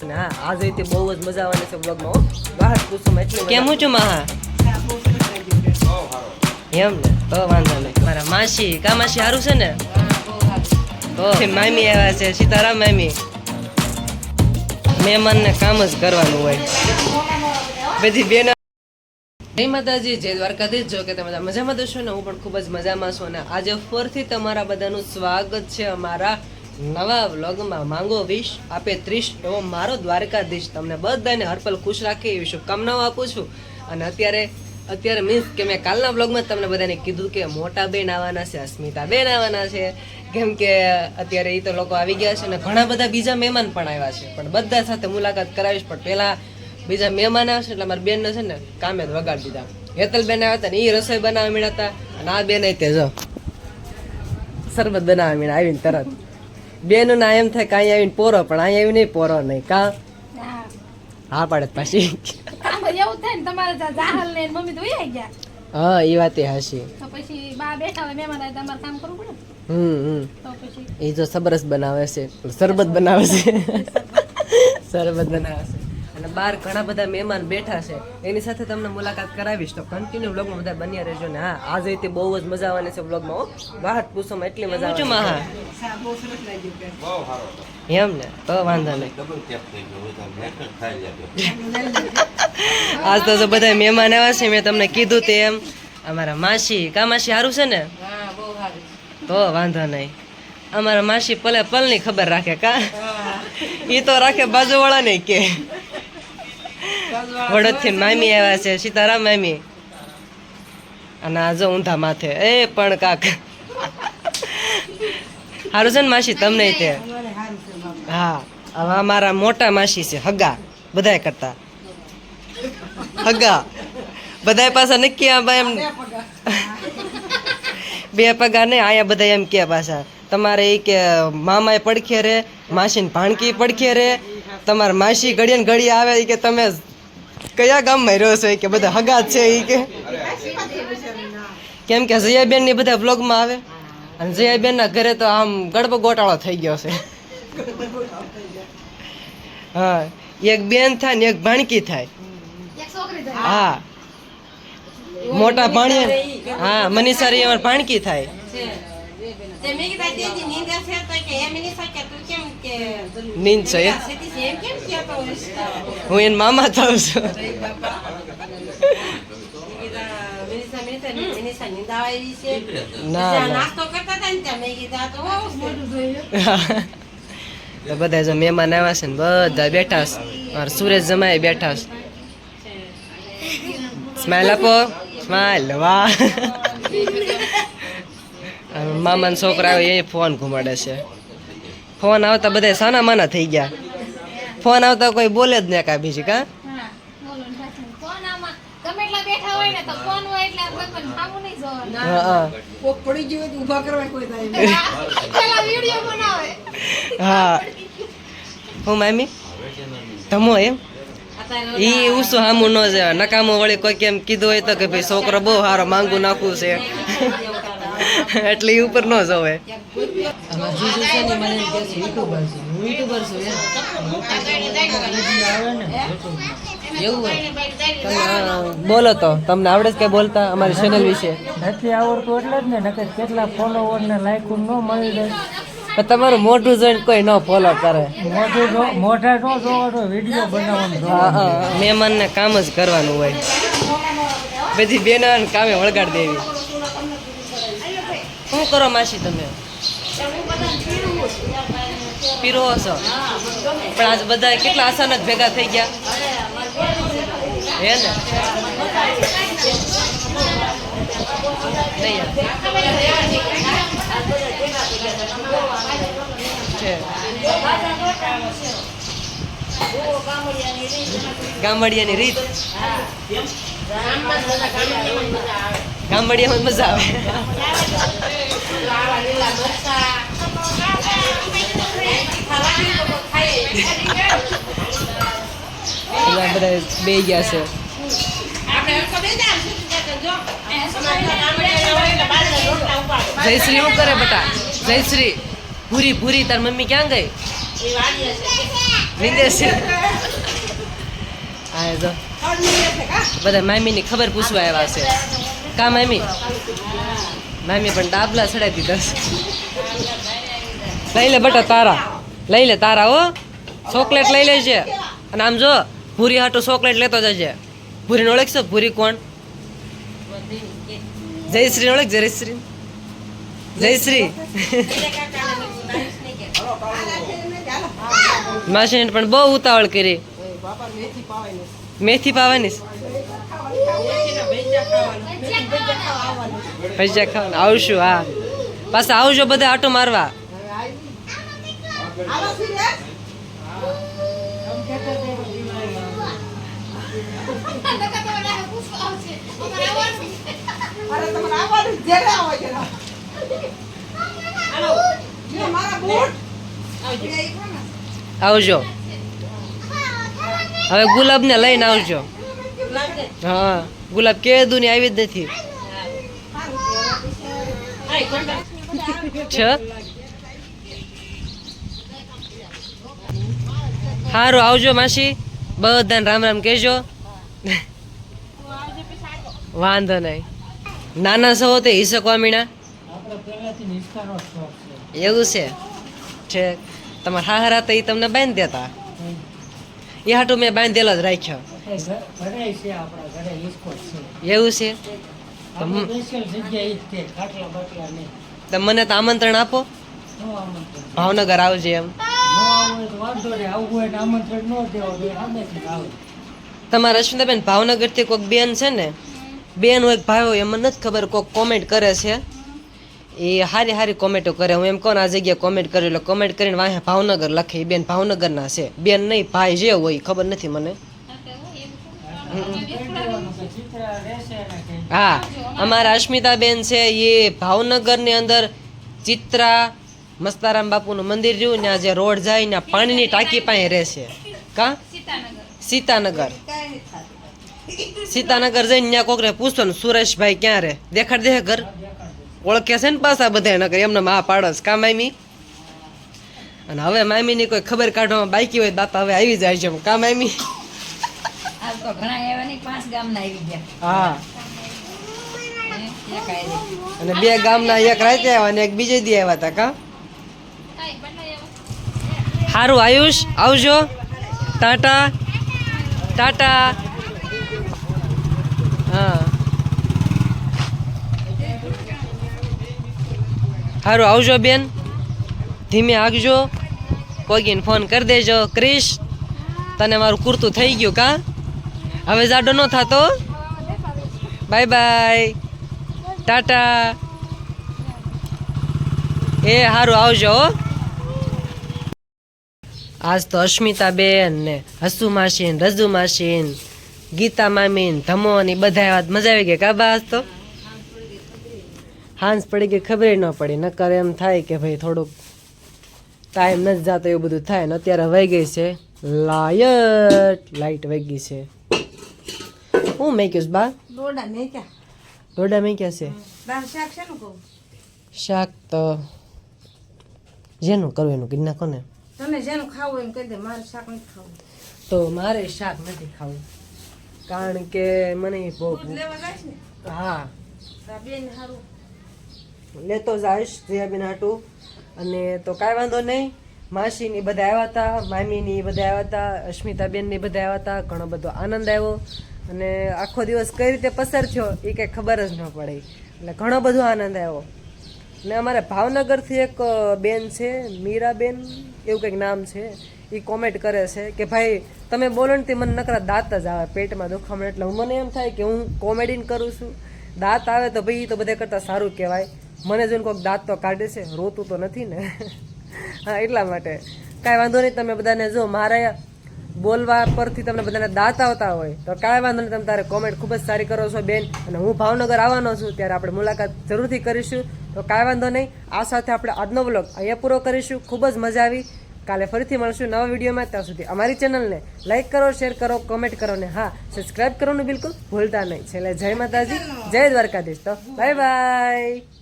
હા આજે તે બહુ જ મજા આવવાની છે બ્લોગમાં બહાર પૂછો એટલે કેમ મજા- મહા? એમ ને? તો વાંધો નહીં. મારા માસી કા માસી સારું છે ને? તો મામી આવ્યા છે સીતારામ મામી. મહેમાનને કામ જ કરવાનું હોય. બધી બેન જય માતાજી જય દ્વારકાધીશ. જો કે તમે બધા મજામાં છો ને? હું પણ ખૂબ જ મજામાં છું અને આજે ફરીથી તમારા બધાનું સ્વાગત છે અમારા નવા વ્લોગમાં માંગો વિશ આપે ત્રીસ એવો મારો દ્વારકાધીશ. તમને બધાને હરપલ ખુશ રાખે એવી શુભકામનાઓ આપું છું. અને અત્યારે અત્યારે મીન્સ કે મેં કાલના વ્લોગમાં તમને બધાને કીધું કે મોટા બેન આવવાના છે, અસ્મિતા બેન આવવાના છે. કેમ કે અત્યારે એ તો લોકો આવી ગયા છે અને ઘણા બધા બીજા મહેમાન પણ આવ્યા છે. પણ બધા સાથે મુલાકાત કરાવીશ, પણ પહેલાં બીજા મહેમાન આવશે એટલે મારા બેનને છે ને કામે જ વગાડી દીધા. હેતલ બેન આવ્યા હતા ને એ રસોઈ બનાવવા મળ્યા હતા. અને આ બેન તે જો, શરબત બનાવવા મળ્યા, આવીને તરત. બેન ના એમ થાય કે અહીંયા આવીને પોરો પણ અહીંયા આવીને નહીં પોરો નહીં કા? હા પાડે પાછી. એવું થાય ને તમારે જાહલ ને મમ્મી તો વહી ગયા. હા એ વાત એ હાશી. તો પછી બા બેઠા હોય મહેમાન આવે તમારે કામ કરવું પડે હમ હમ. એ જો સબરસ બનાવે છે. શરબત બનાવે છે. શરબત બનાવે છે. અને બહાર ઘણા બધા મહેમાન બેઠા છે. એની સાથે તમને મુલાકાત કરાવીશ. તો કન્ટિન્યુ બ્લોગમાં બધા બન્યા રહેજો ને. હા આજે તે બહુ જ મજા આવવાની છે બ્લોગમાં વાહટ પૂછોમાં એટલી મજા આવે મહા એમ ને? તો વાંધો નહીં. આજ તો બધા મહેમાન આવ્યા છે મેં તમને કીધું તે એમ. અમારા માસી કા માસી સારું છે ને? તો વાંધો નહીં. અમારા માસી પલે પલની ખબર રાખે કા? એ તો રાખે બાજુવાળા નહીં કે. વડોદથી મામી આવ્યા છે, સીતારામ મામી. અને આજે ઊંધા માથે. એ પણ કાક. સારું છે ને માસી, તમને તે? હા, હવે અમારા મોટા માસી છે, હગા, બધાય કરતા. હગા. બધાય પાછા નક્કી આ એમ બે પગા નહીં, આયા બધા એમ કે પાછા. તમારે એ કે મામાએ પડખે રે, માસીને ભાણકી પડખે રે. તમારે માસી ઘડીએ ઘડી આવે એ કે તમે કયા ગામમાં રહ્યો છો કે બધા હગા છે એ કે? કેમ કે જયાબેનની બધા વ્લોગમાં આવે? અને જયાબેન ના ઘરે તો આમ ગડબો ગોટાળો થઈ ગયો છે. હા એક બેન થાય ને એક ભાણકી થાય. હા. મોટા ભાણિયા હા મનીષારી અમાર ભાણકી થાય. નીંદે છે? હું એને મામા થાવ છું બધા જો મહેમાન આવ્યા છે ને બધા બેઠા છે મારા સુરેશ જમાઈ બેઠા છે સ્માઈલ આપો સ્માઈલ વાહ મામાના છોકરા એ ફોન ઘુમાડે છે ફોન આવતા બધા સાના માના થઈ ગયા. ફોન આવતા કોઈ બોલે જ નહીં કાંઈ બીજી કા? હા ને ને. હા હા. પેલા વીડિયો બનાવે. હા. હું મામી? તમો એમ? ઈ ઉસો સામું ન જાય નકામું વળી કોઈ કેમ કીધું હોય તો કે ભાઈ છોકરો બહુ સારો માંગુ નાખવું છે. એટલે એ ઉપર ન બોલો તો તમને આવડે છે કે બોલતા અમારી ચેનલ વિશે? નથી આવડતું એટલે જ ને નકર કેટલા ફોલોવર ને લાઈક ન મળી જાય તમારું મોઢું જોઈને કોઈ ન ફોલો કરે. મોઢું મોઢા નો જોવાનો વીડિયો બનાવવાનો મહેમાનને કામ જ કરવાનું હોય. બધી બેનો કામે વળગાડી દેવી. શું કરો માસી તમે? પીરો છો પણ આજ બધા કેટલા અચાનક ભેગા થઈ ગયા. હે ને? ગામડિયાની રીત. ગામડિયામાં મજા આવા લીલા મરચાં. ખાવાની લોકો ખાય. પેલા બધા બે ગયા છે આપણે હરખો બે જાય, શું કહેતો જો. અમારે તો ગામડે હોય એટલે બારના ગયા છે. જયશ્રી શું કરે બેટા? જયશ્રી, ભૂરી ભૂરી, તાર મમ્મી ક્યાં ગઈ. નિંદેશ હા, જો. બધા મામીની ખબર પૂછવા આવ્યા છે. કા મામી? મામી પણ ડાબલા ચડાવી દીધા છે. લઈ લે બટા તારા. લઈ લે તારા હો. ચોકલેટ લઈ લેજે. અને આમ જો ભૂરી હાટું ચોકલેટ લેતો જજે. ભૂરીને ઓળખશો ભૂરી કોણ? જયશ્રી ઓળખ? જયશ્રી. જયશ્રી. માસીને પણ બહુ ઉતાવળ કરી. મેથી પાવાની આવશું, હા. પાછા આવજો બધા આટો મારવા નકર તો મને પૂછવા આવશે અમારે આવવાનું છે. અરે તમારે આવવાનું. મારા બૂટ. આવજો. હવે ગુલાબને લઈને આવજો. હા ગુલાબ કે દુની આવી જ નથી. સારું આવજો માસી. બધાને રામ રામ કહેજો. વાંધો નહીં. નાના સૌ તે હિસકવા મીણા? એવું છે? છે. તમારા હાહરા તો એ તમને બાંધી દેતા. એ હાટું મેં બાંધેલો જ રાખ્યો. એવું છે? આપણે સ્પેશિયલ જગ્યા ઈ જ તે ખાટલા બાટલા નહીં તો મને તો આમંત્રણ આપો. ભાવનગર આવજે એમ. તમારા અશ્વિતાબેન ભાવનગરથી કોઈક બેન છે ને? બેન હોય ભાઈ હોય એમ નથી ખબર કોઈક કોમેન્ટ કરે છે. એ હારી હારી કોમેન્ટો કરે. હું એમ કોણ આ જગ્યાએ કોમેન્ટ કરી એટલે કોમેન્ટ કરીને વાંહે ભાવનગર લખે. એ બેન ભાવનગરના છે. બેન નહીં ભાઈ જે હોય ખબર નથી મને. હા અમારા અસ્મિતાબેન છે એ ભાવનગરની અંદર ચિત્રા મસ્તારામ બાપુનું મંદિર રહ્યું ને આ જે રોડ જાય ને પાણીની ટાંકી પાસે રહેશે કા? સીતાનગર. સીતાનગર. જઈને ત્યાં કોકરે પૂછતો ને સુરેશભાઈ ક્યાં રે? દેખાડ દે ઘર. ઓળખે છે ને પાછા બધા નગર એમને મા પાડસ કા મામી? અને હવે મામીની કોઈ ખબર કાઢવામાં બાકી હોય બાપા હવે આવી જાય છે. કા મામી? હા. અને બે ગામના એક રાતે આવ્યા અને એક બીજે દી આવ્યા હતા કા. સારું આયુષ આવજો. ટાટા. ટાટા હા સારું આવજો બેન. ધીમે આગજો. કોગીને ફોન કરી દેજો. ક્રિશ, તને મારું કુર્તું થઈ ગયું કા? હવે જાડો ન થતો. Bye bye Tata. એ સારું આવજો આજ તો અસ્મિતા બેન ને હસુ માસી ને રજુ માસી ગીતા મામી ને ધમો ને બધા મજા આવી ગઈ કાબા આજ તો? હાંસ પડી ગઈ ખબર ન પડી. નકર એમ થાય કે ભાઈ થોડુંક ટાઈમ નથી જતો એવું બધું થાય. ને અત્યારે વહી ગઈ છે લાયટ. લાઈટ વહી ગઈ છે. હું મેક્યુસ બા? દોડા મેક્યા. ક્યાં દોડા મેક્યા છે? શાક શેનું કહું શાક તો જેનું કરવું એનું કીધું નાખો ને તમે જેનું ખાવું એમ કહી દે મારે શાક નથી ખાવું. તો મારે શાક નથી ખાવું. કારણ કે મને બહુ હા. બેન સારું લેતો જઈશ જયાબેન હાટું અને તો કાંઈ વાંધો નહીં. માસીની બધા આવ્યા હતા, મામીની બધા આવ્યા હતા અસ્મિતાબેનની બધા આવ્યા હતા, ઘણો બધો આનંદ આવ્યો. અને આખો દિવસ કઈ રીતે પસાર થયો એ કંઈ ખબર જ ન પડે. એટલે ઘણો બધો આનંદ આવ્યો. ને અમારે ભાવનગરથી એક બેન છે, મીરાબેન, એવું કંઈક નામ છે એ કોમેન્ટ કરે છે કે, ભાઈ, તમે બોલો ને તે મને નકરા દાંત જ આવે પેટમાં દુખામણ એટલે મને એમ થાય કે હું કોમેડી કરું છું. દાંત આવે તો ભાઈ તો બધા કરતાં સારું કહેવાય. મને જોઈને કોઈક દાંત તો કાઢે છે, રોતું તો નથી ને. હા, એટલા માટે. કાંઈ વાંધો નહીં, તમે બધાને જો મારા બોલવા પરથી તમને બધાને દાંત આવતા હોય, તો કાંઈ વાંધો નહીં, તમે તારે કોમેન્ટ ખૂબ જ સારી કરો છો બેન. અને હું ભાવનગર આવવાનો છું, ત્યારે આપણે મુલાકાત જરૂરથી કરીશું. તો કાંઈ વાંધો નહીં, આ સાથે આપણે આજનો વ્લોગ અહીંયા પૂરો કરીશું. ખૂબ જ મજા આવી. કાલે ફરીથી મળશું નવા વિડીયોમાં. ત્યાં સુધી અમારી ચેનલને લાઈક કરો શેર કરો કોમેન્ટ કરો ને હા સબસ્ક્રાઇબ કરવાનું બિલકુલ ભૂલતા નહીં. છેલ્લે જય માતાજી, જય દ્વારકાધીશ. તો બાય બાય